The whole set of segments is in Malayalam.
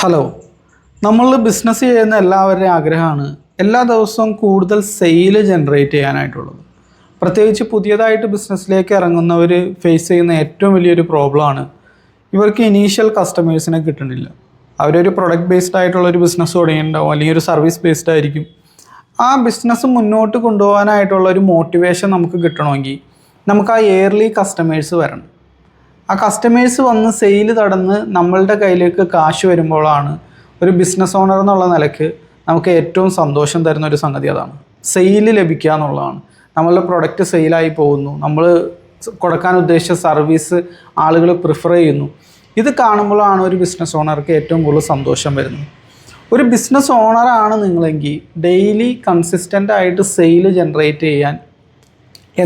ഹലോ നമ്മൾ ബിസിനസ് ചെയ്യുന്ന എല്ലാവരുടെയും ആഗ്രഹമാണ് എല്ലാ ദിവസവും കൂടുതൽ സെയിൽ ജനറേറ്റ് ചെയ്യാനായിട്ടുള്ളത്. പ്രത്യേകിച്ച് പുതിയതായിട്ട് ബിസിനസ്സിലേക്ക് ഇറങ്ങുന്നവർ ഫേസ് ചെയ്യുന്ന ഏറ്റവും വലിയൊരു പ്രോബ്ലമാണ് ഇവർക്ക് ഇനീഷ്യൽ കസ്റ്റമേഴ്സിനെ കിട്ടുന്നില്ല അവരൊരു പ്രൊഡക്റ്റ് ബേസ്ഡ് ആയിട്ടുള്ള ഒരു ബിസിനസ് തുടങ്ങിയിട്ടുണ്ടാവും അല്ലെങ്കിൽ ഒരു സർവീസ് ബേസ്ഡ് ആയിരിക്കും. ആ ബിസിനസ് മുന്നോട്ട് കൊണ്ടുപോകാനായിട്ടുള്ള ഒരു മോട്ടിവേഷൻ നമുക്ക് കിട്ടണമെങ്കിൽ നമുക്ക് ആ ഇയർലി കസ്റ്റമേഴ്സ് വരണം. ആ കസ്റ്റമേഴ്സ് വന്ന് സെയിൽ തടന്ന് നമ്മളുടെ കയ്യിലേക്ക് കാശ് വരുമ്പോഴാണ് ഒരു ബിസിനസ് ഓണർ എന്നുള്ള നിലയ്ക്ക് നമുക്ക് ഏറ്റവും സന്തോഷം തരുന്ന ഒരു സംഗതി അതാണ്. സെയിൽ ലഭിക്കുക എന്നുള്ളതാണ്. നമ്മളുടെ പ്രൊഡക്റ്റ് സെയിലായി പോകുന്നു. നമ്മൾ കൊടുക്കാൻ ഉദ്ദേശിച്ച സർവീസ് ആളുകൾ പ്രിഫർ ചെയ്യുന്നു. ഇത് കാണുമ്പോഴാണ് ഒരു ബിസിനസ് ഓണർക്ക് ഏറ്റവും കൂടുതൽ സന്തോഷം വരുന്നത്. ഒരു ബിസിനസ് ഓണറാണ് നിങ്ങളെങ്കിൽ ഡെയിലി കൺസിസ്റ്റന്റ് ആയിട്ട് സെയിൽ ജനറേറ്റ് ചെയ്യാൻ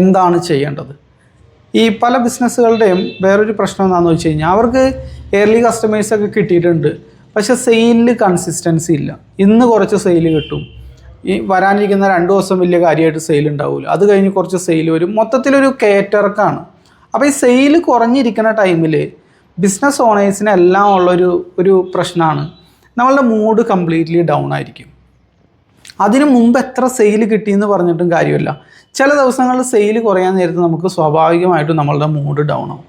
എന്താണ് ചെയ്യേണ്ടത്? ഈ പല ബിസിനസ്സുകളുടെയും വേറൊരു പ്രശ്നം എന്താണെന്ന് വെച്ച് കഴിഞ്ഞാൽ അവർക്ക് എയർലി കസ്റ്റമേഴ്സൊക്കെ കിട്ടിയിട്ടുണ്ട്. പക്ഷേ സെയിലിൽ കൺസിസ്റ്റൻസി ഇല്ല. ഇന്ന് കുറച്ച് സെയിൽ കിട്ടും. ഈ വരാനിരിക്കുന്ന രണ്ട് ദിവസം വലിയ കാര്യമായിട്ട് സെയിൽ ഉണ്ടാവില്ല അത് കഴിഞ്ഞ് കുറച്ച് സെയിൽ വരും. മൊത്തത്തിലൊരു കയറ്റിറക്കാണ്. അപ്പോൾ ഈ സെയിൽ കുറഞ്ഞിരിക്കുന്ന ടൈമിൽ ബിസിനസ് ഓണേഴ്സിനെല്ലാം ഉള്ളൊരു ഒരു പ്രശ്നമാണ് നമ്മളുടെ മൂഡ് കംപ്ലീറ്റ്ലി ഡൗൺ ആയിരിക്കും. അതിന് മുമ്പ് എത്ര സെയിൽ കിട്ടി എന്ന് പറഞ്ഞിട്ടും കാര്യമില്ല. ചില ദിവസങ്ങളിൽ സെയിൽ കുറയാൻ നേരത്ത് നമുക്ക് സ്വാഭാവികമായിട്ടും നമ്മളുടെ മൂഡ് ഡൗൺ ആവും.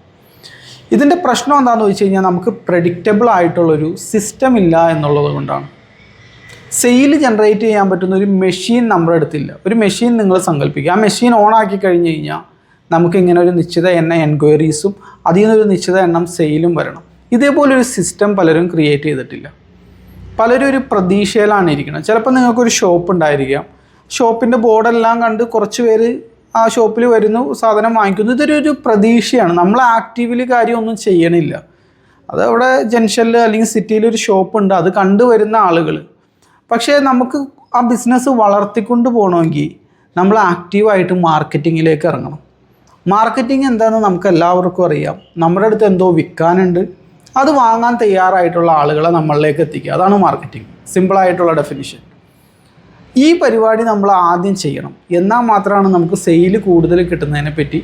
ഇതിന്റെ പ്രശ്നം എന്താണെന്ന് വെച്ച് കഴിഞ്ഞാൽ നമുക്ക് പ്രഡിക്റ്റബിൾ ആയിട്ടുള്ളൊരു സിസ്റ്റം ഇല്ല എന്നുള്ളത് കൊണ്ടാണ്. സെയിൽ ജനറേറ്റ് ചെയ്യാൻ പറ്റുന്ന ഒരു മെഷീൻ നമ്മുടെ അടുത്തില്ല. ഒരു മെഷീൻ നിങ്ങൾ സങ്കല്പിക്കുക. ആ മെഷീൻ ഓൺ ആക്കി കഴിഞ്ഞ് കഴിഞ്ഞാൽ നമുക്ക് ഇങ്ങനെ ഒരു നിശ്ചിത എണ്ണ എൻക്വയറീസും അതിൽ നിന്നൊരു നിശ്ചിത എണ്ണം സെയിലും വരണം. ഇതേപോലൊരു സിസ്റ്റം പലരും ക്രിയേറ്റ് ചെയ്തിട്ടില്ല. പലരും ഒരു പ്രതീക്ഷയിലാണ് ഇരിക്കുന്നത്. ചിലപ്പോൾ നിങ്ങൾക്കൊരു ഷോപ്പ് ഉണ്ടായിരിക്കാം. ഷോപ്പിന്റെ ബോർഡെല്ലാം കണ്ട് കുറച്ച് പേര് ആ ഷോപ്പിൽ വരുന്നു സാധനം വാങ്ങിക്കുന്നു. ഇതൊരു ഒരു പ്രതീക്ഷയാണ്. നമ്മൾ ആക്റ്റീവ്ലി കാര്യമൊന്നും ചെയ്യണില്ല. അത് അവിടെ ജംഗ്ഷനിൽ അല്ലെങ്കിൽ സിറ്റിയിൽ ഒരു ഷോപ്പ് ഉണ്ട്. അത് കണ്ടുവരുന്ന ആളുകൾ പക്ഷേ നമുക്ക് ആ ബിസിനസ് വളർത്തിക്കൊണ്ട് പോകണമെങ്കിൽ നമ്മൾ ആക്റ്റീവായിട്ട് മാർക്കറ്റിങ്ങിലേക്ക് ഇറങ്ങണം. മാർക്കറ്റിംഗ് എന്താണെന്ന് നമുക്ക് എല്ലാവർക്കും അറിയാം. നമ്മുടെ അടുത്ത് എന്തോ വിൽക്കാനുണ്ട്. അത് വാങ്ങാൻ തയ്യാറായിട്ടുള്ള ആളുകളെ നമ്മളിലേക്ക് എത്തിക്കുക. അതാണ് മാർക്കറ്റിംഗ് സിമ്പിളായിട്ടുള്ള ഡെഫിനിഷൻ ഈ പരിപാടി നമ്മൾ ആദ്യം ചെയ്യണം. എന്നാൽ മാത്രമാണ് നമുക്ക് സെയിൽ കൂടുതൽ കിട്ടുന്നതിനെ പറ്റി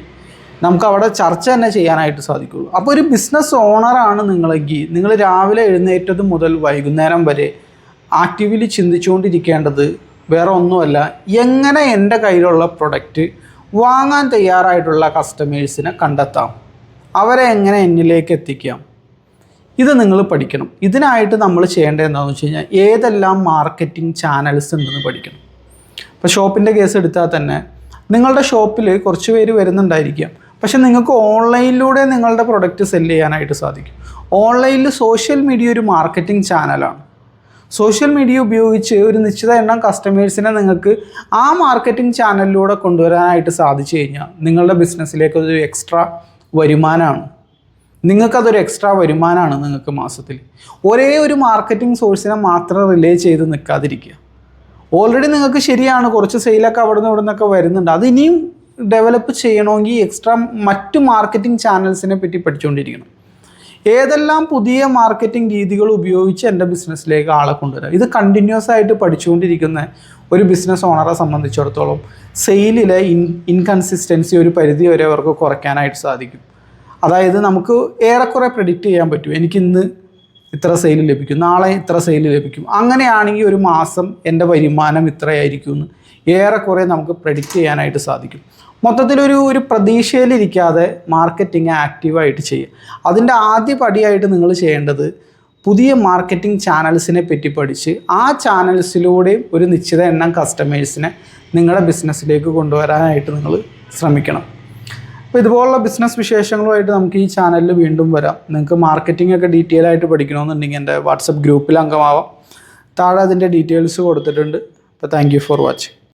നമുക്ക് അവിടെ ചർച്ച തന്നെ ചെയ്യാനായിട്ട് സാധിക്കുള്ളൂ. അപ്പോൾ ഒരു ബിസിനസ് ഓണറാണ് നിങ്ങളെങ്കിൽ നിങ്ങൾ രാവിലെ എഴുന്നേറ്റത് മുതൽ വൈകുന്നേരം വരെ ആക്റ്റീവ്ലി ചിന്തിച്ചുകൊണ്ടിരിക്കേണ്ടത് വേറെ ഒന്നുമല്ല എങ്ങനെ എന്റെ കയ്യിലുള്ള പ്രൊഡക്റ്റ് വാങ്ങാൻ തയ്യാറായിട്ടുള്ള കസ്റ്റമേഴ്സിനെ കണ്ടെത്താം. അവരെ എങ്ങനെ എന്നിലേക്ക് എത്തിക്കാം. ഇത് നിങ്ങൾ പഠിക്കണം. ഇതിനായിട്ട് നമ്മൾ ചെയ്യേണ്ടത് എന്താണെന്ന് വെച്ച് കഴിഞ്ഞാൽ ഏതെല്ലാം മാർക്കറ്റിംഗ് ചാനൽസ് ഉണ്ടെന്ന് പഠിക്കണം. ഇപ്പോൾ ഷോപ്പിന്റെ കേസ് എടുത്താൽ തന്നെ നിങ്ങളുടെ ഷോപ്പിൽ കുറച്ച് പേര് വരുന്നുണ്ടായിരിക്കാം. പക്ഷെ നിങ്ങൾക്ക് ഓൺലൈനിലൂടെ നിങ്ങളുടെ പ്രൊഡക്റ്റ് സെല്ല് ചെയ്യാനായിട്ട് സാധിക്കും. ഓൺലൈനിൽ സോഷ്യൽ മീഡിയ ഒരു മാർക്കറ്റിംഗ് ചാനലാണ്. സോഷ്യൽ മീഡിയ ഉപയോഗിച്ച് ഒരു നിശ്ചിത എണ്ണം കസ്റ്റമേഴ്സിനെ നിങ്ങൾക്ക് ആ മാർക്കറ്റിംഗ് ചാനലിലൂടെ കൊണ്ടുവരാനായിട്ട് സാധിച്ചു കഴിഞ്ഞാൽ നിങ്ങളുടെ ബിസിനസ്സിലേക്ക് ഒരു എക്സ്ട്രാ വരുമാനമാണ്. നിങ്ങൾക്കതൊരു എക്സ്ട്രാ വരുമാനമാണ് നിങ്ങൾക്ക് മാസത്തിൽ. ഒരേ ഒരു മാർക്കറ്റിംഗ് സോഴ്സിനെ മാത്രം റിലേ ചെയ്ത് നിൽക്കാതിരിക്കുക. ഓൾറെഡി നിങ്ങൾക്ക് ശരിയാണ് കുറച്ച് സെയിലൊക്കെ അവിടെ നിന്ന് ഇവിടെ നിന്നൊക്കെ വരുന്നുണ്ട്. അത് ഇനിയും ഡെവലപ്പ് ചെയ്യണമെങ്കിൽ എക്സ്ട്രാ മറ്റു മാർക്കറ്റിംഗ് ചാനൽസിനെ പറ്റി പഠിച്ചുകൊണ്ടിരിക്കണം ഏതെല്ലാം പുതിയ മാർക്കറ്റിംഗ് രീതികൾ ഉപയോഗിച്ച് എന്റെ ബിസിനസ്സിലേക്ക് ആളെ കൊണ്ടുവരാം? ഇത് കണ്ടിന്യൂസ് ആയിട്ട് പഠിച്ചുകൊണ്ടിരിക്കുന്ന ഒരു ബിസിനസ് ഓണറെ സംബന്ധിച്ചിടത്തോളം സെയിലിലെ ഇൻ ഇൻകൺസിസ്റ്റൻസി ഒരു പരിധി വരെ അവർക്ക് കുറയ്ക്കാനായിട്ട് സാധിക്കും. അതായത് നമുക്ക് ഏറെക്കുറെ പ്രെഡിക്റ്റ് ചെയ്യാൻ പറ്റും. എനിക്ക് ഇന്ന് ഇത്ര സെയിൽ ലഭിക്കും. നാളെ ഇത്ര സെയിൽ ലഭിക്കും. അങ്ങനെയാണെങ്കിൽ ഒരു മാസം എന്റെ വരുമാനം ഇത്രയായിരിക്കും എന്ന് ഏറെക്കുറെ നമുക്ക് പ്രെഡിക്റ്റ് ചെയ്യാനായിട്ട് സാധിക്കും. മൊത്തത്തിലൊരു ഒരു പ്രതീക്ഷയിലിരിക്കാതെ മാർക്കറ്റിംഗ് ആക്റ്റീവായിട്ട് ചെയ്യുക. അതിന്റെ ആദ്യ പടിയായിട്ട് നിങ്ങൾ ചെയ്യേണ്ടത് പുതിയ മാർക്കറ്റിംഗ് ചാനൽസിനെ പറ്റി പഠിച്ച് ആ ചാനൽസിലൂടെയും ഒരു നിശ്ചിത എണ്ണം കസ്റ്റമേഴ്സിനെ നിങ്ങളുടെ ബിസിനസ്സിലേക്ക് കൊണ്ടുവരാനായിട്ട് നിങ്ങൾ ശ്രമിക്കണം. അപ്പോൾ ഇതുപോലുള്ള ബിസിനസ് വിശേഷങ്ങളുമായിട്ട് നമുക്ക് ഈ ചാനലിൽ വീണ്ടും വരാം. നിങ്ങൾക്ക് മാർക്കറ്റിംഗ് ഒക്കെ ഡീറ്റെയിൽ ആയിട്ട് പഠിക്കണമെന്നുണ്ടെങ്കിൽ എന്റെ വാട്സപ്പ് ഗ്രൂപ്പിൽ അംഗമാവാം. താഴെ അതിന്റെ ഡീറ്റെയിൽസ് കൊടുത്തിട്ടുണ്ട്. അപ്പോൾ താങ്ക് ഫോർ വാച്ചിങ്